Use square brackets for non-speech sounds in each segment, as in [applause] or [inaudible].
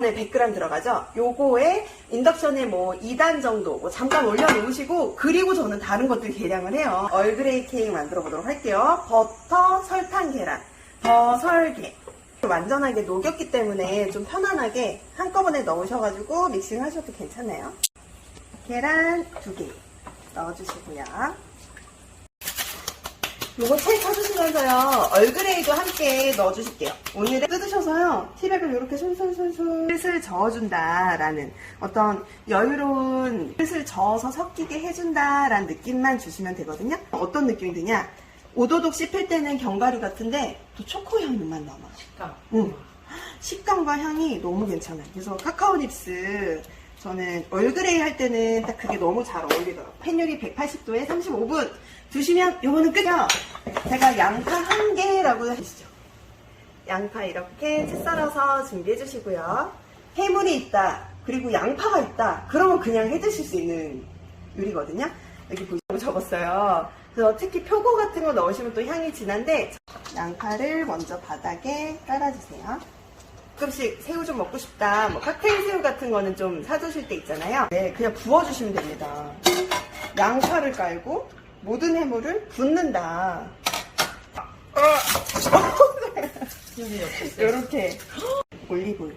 네, 100g 들어가죠? 요거에 인덕션에 뭐 2단 정도 뭐 잠깐 올려놓으시고 그리고 저는 다른 것들 계량을 해요. 얼그레이 케이크 만들어 보도록 할게요. 버터, 설탕, 계란, 더 설계. 완전하게 녹였기 때문에 좀 편안하게 한꺼번에 넣으셔가지고 믹싱 하셔도 괜찮아요. 계란 두개 넣어주시고요. 요거 채 쳐주시면서요 얼그레이도 함께 넣어주실게요 오늘은 뜯으셔서요 티백을 이렇게 솔솔솔솔 슬슬 저어준다라는 어떤 여유로운 슬슬 저어서 섞이게 해준다라는 느낌만 주시면 되거든요 어떤 느낌이 드냐 오도독 씹힐 때는 견과류 같은데 또 초코 향만 남아 식감. 응. 식감과 향이 너무 괜찮아요. 그래서 카카오 닙스 저는 얼그레이 할 때는 딱 그게 너무 잘 어울리더라고요. 팬율이 180도에 35분 두시면 요거는 끝이요. 제가 양파 한 개라고 하시죠. 양파 이렇게 채 썰어서 준비해 주시고요. 해물이 있다. 그리고 양파가 있다. 그러면 그냥 해 드실 수 있는 요리거든요. 여기 보시고 적었어요. 그래서 특히 표고 같은 거 넣으시면 또 향이 진한데 양파를 먼저 바닥에 깔아주세요. 가끔씩 새우 좀 먹고 싶다. 뭐 칵테일 새우 같은 거는 좀 사두실 때 있잖아요. 네, 그냥 부어주시면 됩니다. 양파를 깔고 모든 해물을 붓는다. 여기 옆에 있어요. 이렇게 올리브유.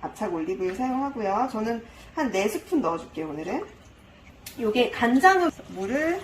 압착 올리브유 사용하고요. 저는 한 4스푼 넣어줄게요, 오늘은. 요게 간장을 물을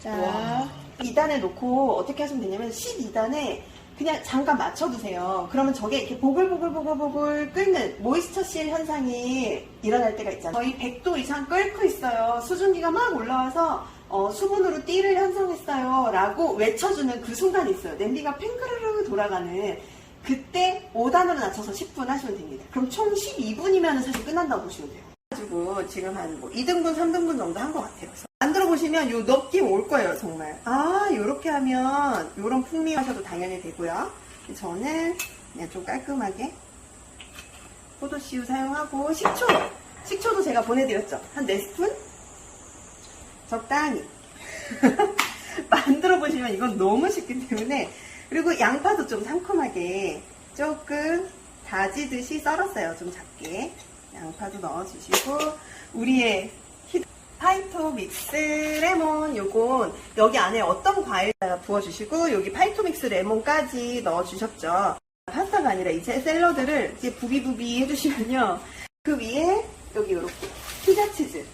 자, 와. 2단에 놓고 어떻게 하시면 되냐면 12단에 그냥 잠깐 맞춰두세요. 그러면 저게 이렇게 보글보글보글보글 끓는 모이스처실 현상이 일어날 때가 있잖아요. 거의 100도 이상 끓고 있어요. 수증기가 막 올라와서 어, 수분으로 띠를 형성했어요. 라고 외쳐주는 그 순간이 있어요. 냄비가 팽그르르 돌아가는 그때 5단으로 낮춰서 10분 하시면 됩니다. 그럼 총 12분이면 사실 끝난다고 보시면 돼요. 지금 한 뭐 2등분, 3등분 정도 한 것 같아요. 만들어 보시면 요 느낌 올 거예요, 정말. 아, 요렇게 하면 요런 풍미 하셔도 당연히 되고요. 저는 그냥 좀 깔끔하게 포도씨유 사용하고 식초. 식초도 제가 보내드렸죠. 한 4스푼? 적당히. [laughs] 만들어 보시면 이건 너무 쉽기 때문에 그리고 양파도 좀 상큼하게 조금 다지듯이 썰었어요. 좀 작게. 양파도 넣어주시고 우리의 히- 파이토 믹스 레몬 요건 여기 안에 어떤 과일에다가 부어주시고 여기 파이토 믹스 레몬까지 넣어주셨죠. 파스타가 아니라 이제 샐러드를 이제 부비부비 해주시면요. 그 위에 여기 이렇게 피자 치즈,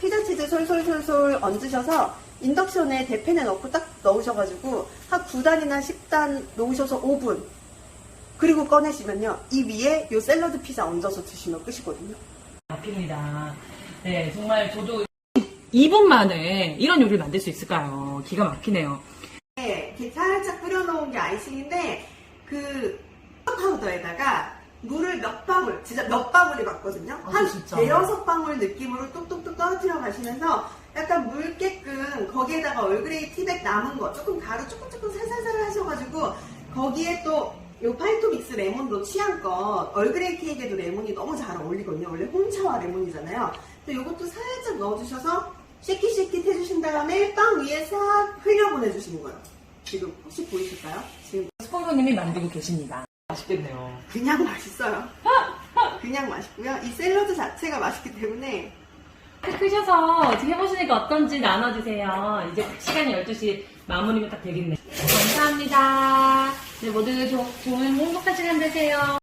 피자 치즈 솔솔솔솔 얹으셔서 인덕션에 대팬에 넣고 딱 넣으셔가지고 한 9단이나 10단 놓으셔서 5분 그리고 꺼내시면요 이 위에 요 샐러드 피자 얹어서 드시면 끝이거든요. 앞입니다. 네, 정말 저도 2분 만에 이런 요리를 만들 수 있을까요? 기가 막히네요. 네, 이렇게 살짝 뿌려놓은 게 아이싱인데 그 파우더에다가 물을 몇 방울, 진짜 몇 방울이 맞거든요. 아, 한 진짜? 대여섯 방울 느낌으로 뚝뚝뚝 떨어뜨려 가시면서 약간 물게끔 거기에다가 얼그레이 티백 남은 거 조금 가루 조금 조금 살살살 하셔가지고 거기에 또 요 파이토 믹스 레몬도 취향껏 얼그레이 케이크에도 레몬이 너무 잘 어울리거든요. 원래 홍차와 레몬이잖아요. 근데 요것도 살짝 넣어주셔서 쉐킷쉐킷 해주신 다음에 빵 위에 싹 흘려보내주시는 거예요. 지금 혹시 보이실까요? 지금 스폰서님이 만들고 계십니다. 맛있겠네요. 그냥 맛있어요. 그냥 맛있고요. 이 샐러드 자체가 맛있기 때문에 크셔서 어떻게 해보시니까 어떤지 나눠주세요. 이제 시간이 12시 마무리면 딱 되겠네. 감사합니다. 네, 모두 조- 좋은 행복한 시간 되세요.